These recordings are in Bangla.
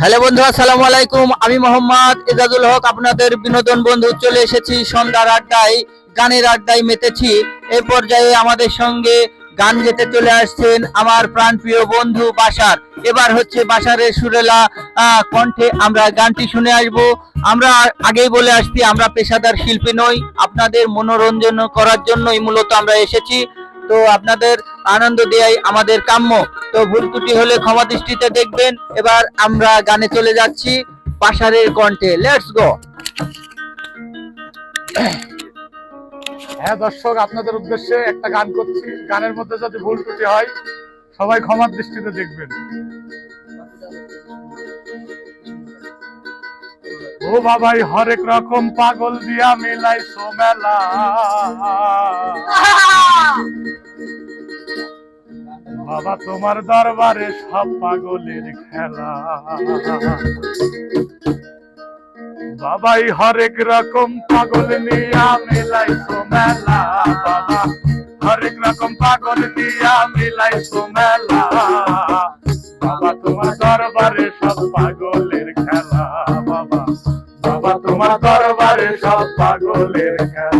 হ্যালো বন্ধু আসসালামু আলাইকুম। আমি মোহাম্মদ এজাজুল হক, আপনাদের বিনোদন বন্ধু। চলে এসেছি সন্ধ্যার আড্ডায়, গানের আড্ডায় মেতেছি। এই পর্যায়ে আমাদের সঙ্গে গান গেতে চলে আসছেন আমার প্রাণপ্রিয় বন্ধু বাসার। এবার হচ্ছে বাসারের সুরেলা কণ্ঠে আমরা গানটি শুনে আসব। আমরা আগেই বলে আসছি, আমরা পেশাদার শিল্পী নই। আপনাদের মনোরঞ্জন করার জন্যই মূলত আমরা এসেছি। তো আপনাদের আনন্দ দেয়াই আমাদের কাম্য। তো ভুল ত্রুটি হলে ক্ষমা দৃষ্টিতে দেখবেন। এবার আমরা গানে চলে যাচ্ছি পাশারের কণ্ঠে। লেটস গো হ্যাঁ দর্শক, আপনাদের উদ্দেশ্যে একটা গান করছি। গানের মধ্যে যদি ভুল ত্রুটি হয়, সবাই ক্ষমার দৃষ্টিতে দেখবেন। ও বাবাই, হরেক রকম পাগল দিয়া মিলাই সোমেলা। বাবা, তোমার দরবারে সব পাগলের খেলা। বাবাই হরেক রকম পাগল নিয়া মিলাইছো মেলা, বাবা। হরেক রকম পাগল নিয়া মিলাইছো মেলা। বাবা, তোমার দরবারে সব পাগলের খেলা, বাবা। বাবা, তোমার দরবারে সব পাগলের খেলা।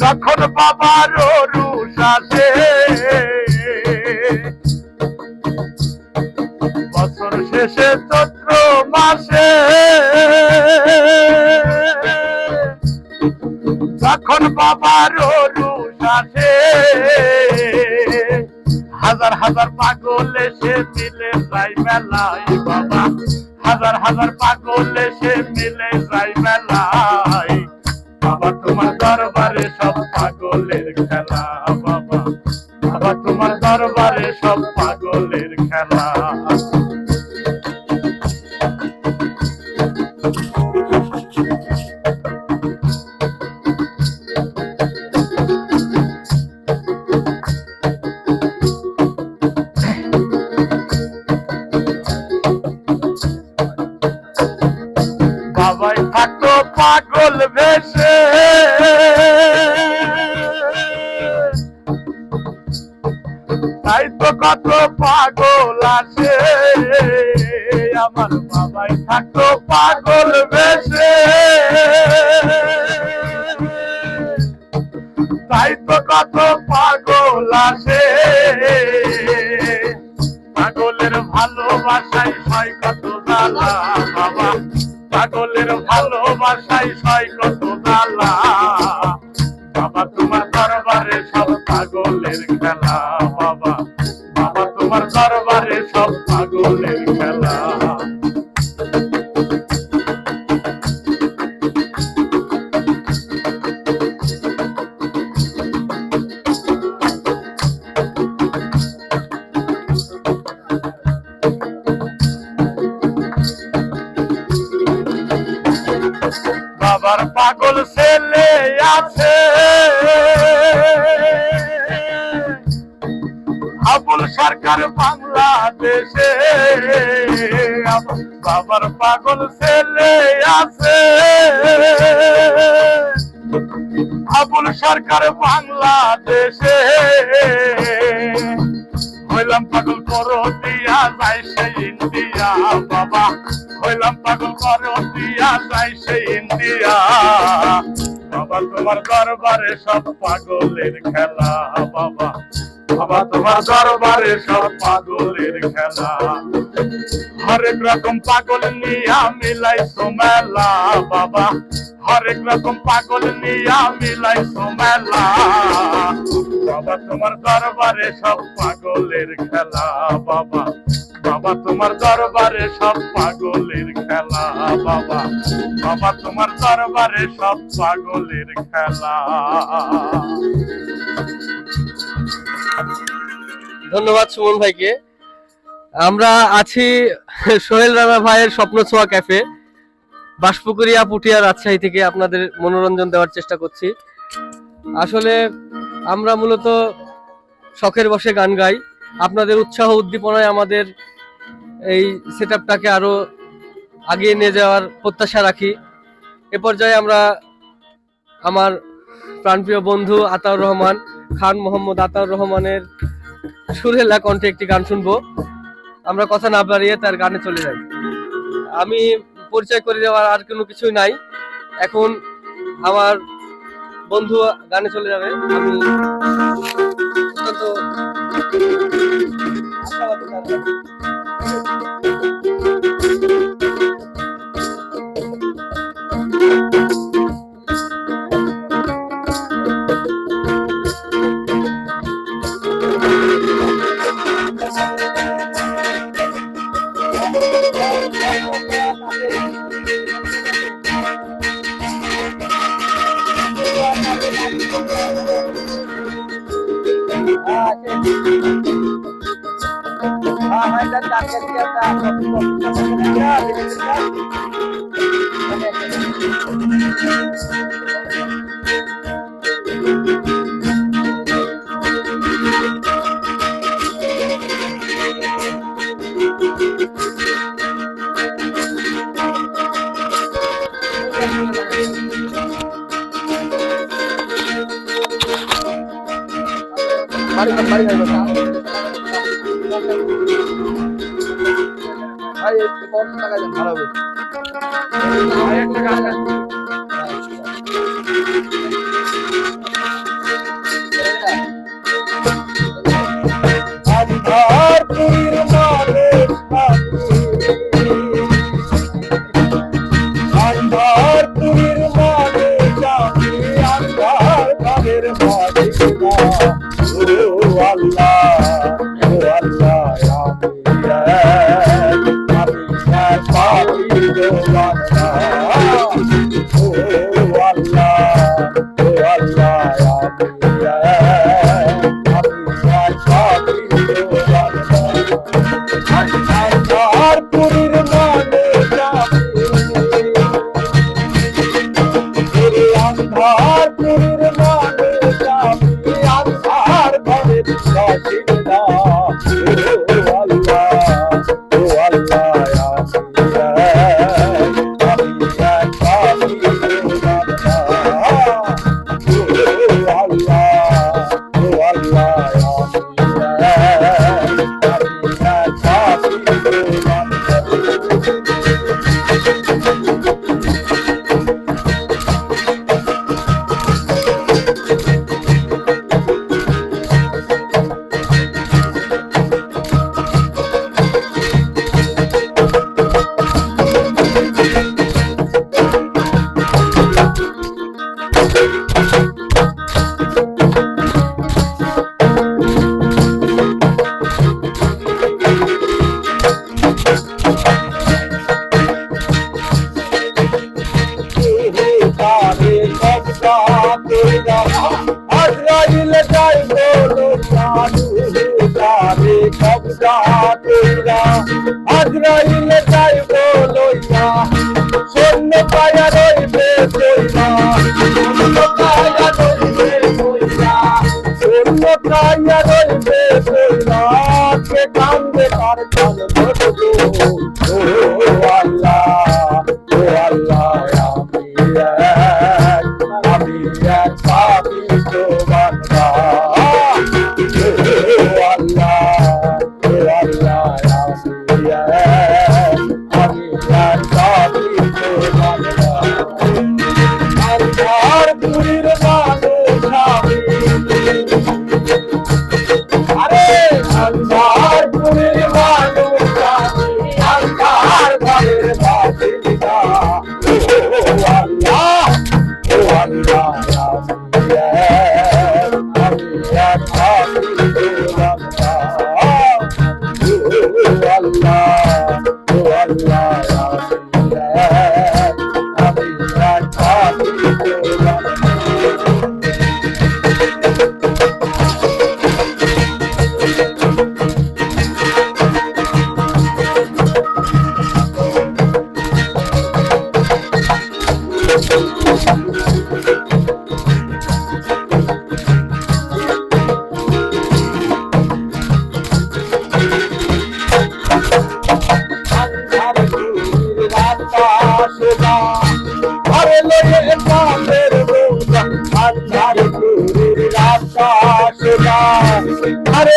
যখন বাবার রুষ আসে, বছর শেষে চৈত্র মাসে, যখন বাবার রুষ আসে, হাজার হাজার পাগল এসে মিলে যাই মেলায় বাবা। হাজার হাজার পাগল এসে মিলে যাই দরবারে সব পাগলের খেলা। পাগলের ভালোবাসায় সয় কত দালা বাবা। পাগলের ভালোবাসায় সয় কত দালা বাবা, তোমার দরবারে সব পাগলের খেলা। পাগল ছেলে আছে। আবুল সরকার বাংলাদেশে বাবার পাগল ছেলে আছে। আবুল সরকার বাংলাদেশে, হইলাম পাগল করো দিয়া যাই সেই ইন্ডিয়া, বাবা। হইলাম পাগল করো দিয়া যাই সেই ইন্ডিয়া। বাবা তোমার দরবারে সব পাগলের খেলা, বাবা। বাবা তোমার দরবারে সব পাগলের খেলা। হরেক রকম পাগল নিয়া মিলাই সোমেলা বাবা। হরেক রকম পাগল নিয়া মিলাইছো মেলা বাবা, তোমার দরবারে সব পাগলের খেলা, বাবা। বাবা, তোমার দরবারে সব পাগলের খেলা, বাবা। বাবা, তোমার দরবারে সব পাগলের খেলা। ধন্যবাদ সুমন ভাইকে। আমরা আছি সোহেল রানা ভাইয়ের স্বপ্ন ছোঁয়া ক্যাফে। বাসপুকুরিয়া পুঠিয়া রাজশাহী থেকে আপনাদের মনোরঞ্জন দেওয়ার চেষ্টা করছি। আসলে আমরা মূলত শখের বসে গান গাই। আপনাদের উৎসাহ উদ্দীপনায় আমাদের এই সেট আপটাকে আরও আগিয়ে নিয়ে যাওয়ার প্রত্যাশা রাখি। এ পর্যায়ে আমরা আমার প্রাণপ্রিয় বন্ধু আতাউর রহমান, খান মোহাম্মদ আতাউর রহমানের সুরেলা কণ্ঠে একটি গান শুনব। আমরা কথা না বাড়িয়ে তার গানে চলে যাই। আমি পরিচয় করে দেওয়ার আর কোনো কিছুই নাই। এখন আমার বন্ধু গানে চলে যাবে। আমি অত্যন্ত আশাবাদী তার গানে। বাড়ি ঘর, টাকা ভালো হবে আজরাইল যাই বলো ইয়া শূন্য পায়া রইবে কইরা শূন্য পায়া রইবে কইরা শূন্য পায়া রইবে কইরা কে কান্দে কার কান ধরবো? ও আল্লাহ ও আল্লাহ, আমি এক আমি এক পাপী তো। Allah.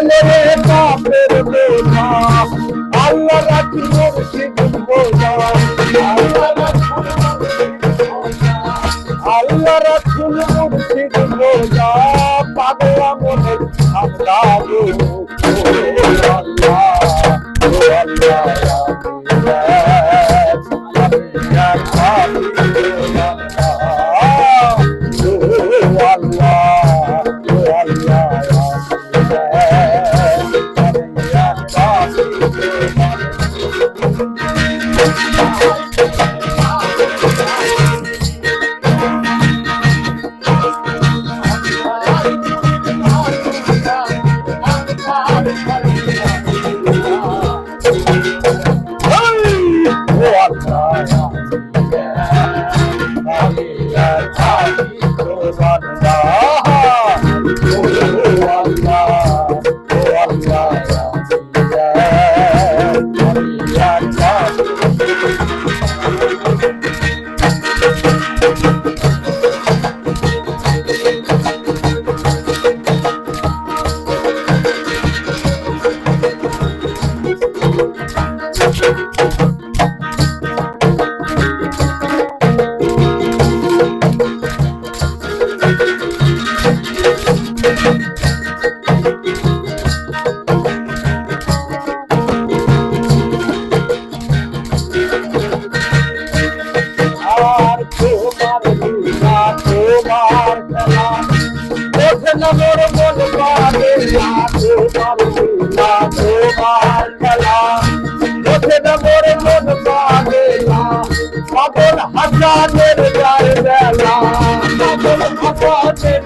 লয়ে কাপের বোঝা আল্লাহ রাখি মুর্শিদ বোঝা আল্লাহ রাখুন মুর্শিদ বোঝা পাগলা মনে ঠান্ডা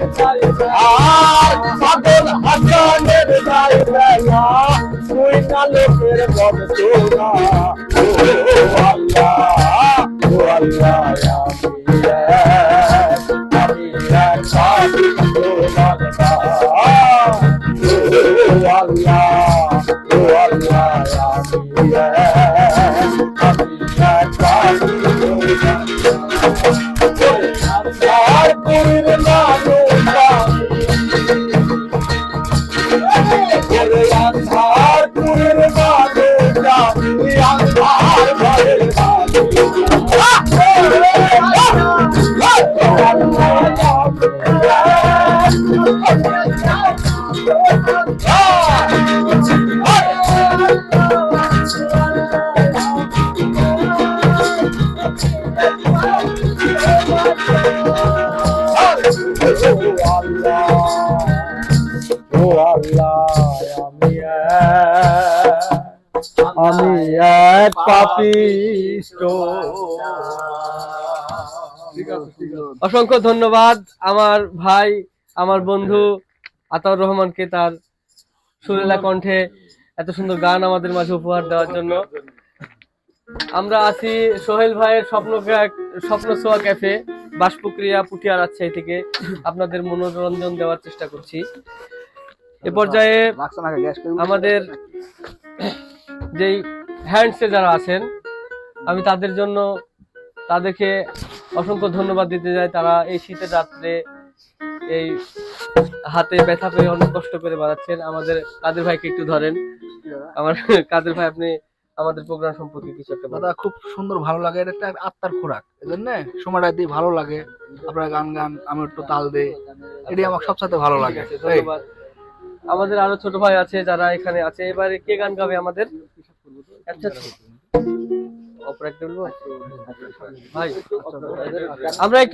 আর পাগল হাজারের যায় তুই না লোকের মন এক পাপিষ্ট। অসংখ্য ধন্যবাদ আমার ভাই আমার বন্ধু আতাউর রহমানকে তার সুরেলা কণ্ঠে এত সুন্দর গান আমাদের মাঝে উপহার দেওয়ার জন্য। আমরা আছি সোহেল ভাইয়ের স্বপ্ন স্বপ্ন সোয়া ক্যাফে বাসপুক্রিয়া পুটিয়া রাজশাহী থেকে। আপনাদের মনোরঞ্জন দেওয়ার চেষ্টা করছি। এ পর্যায়ে আমাদের যেই হ্যান্ডসে যারা আছেন আমি তাদের জন্য তাদেরকে অসংখ্য ধন্যবাদ দিতে চাই। তারা এই শীতের রাত্রে এই হাতে ব্যথা পেয়ে অনেক কষ্ট করে বাড়াচ্ছেন। আমাদের কাদের ভাইকে একটু ধরেন। আমার কাদের ভাই আপনি আমাদের প্রোগ্রাম সম্পর্কে কিছু একটা। দাদা খুব সুন্দর ভালো লাগে। এটা একটা আত্মার খোরাক এই জন্য সময়টা দিয়ে ভালো লাগে। আপনারা গান গান আমি একটু তাল দে এটি আমার সবসাথে ভালো লাগে। ধন্যবাদ। আমাদের আরও ছোট ভাই আছে যারা এখানে আছে। এবারে কে গান গাবে আমাদের? আমরা একটু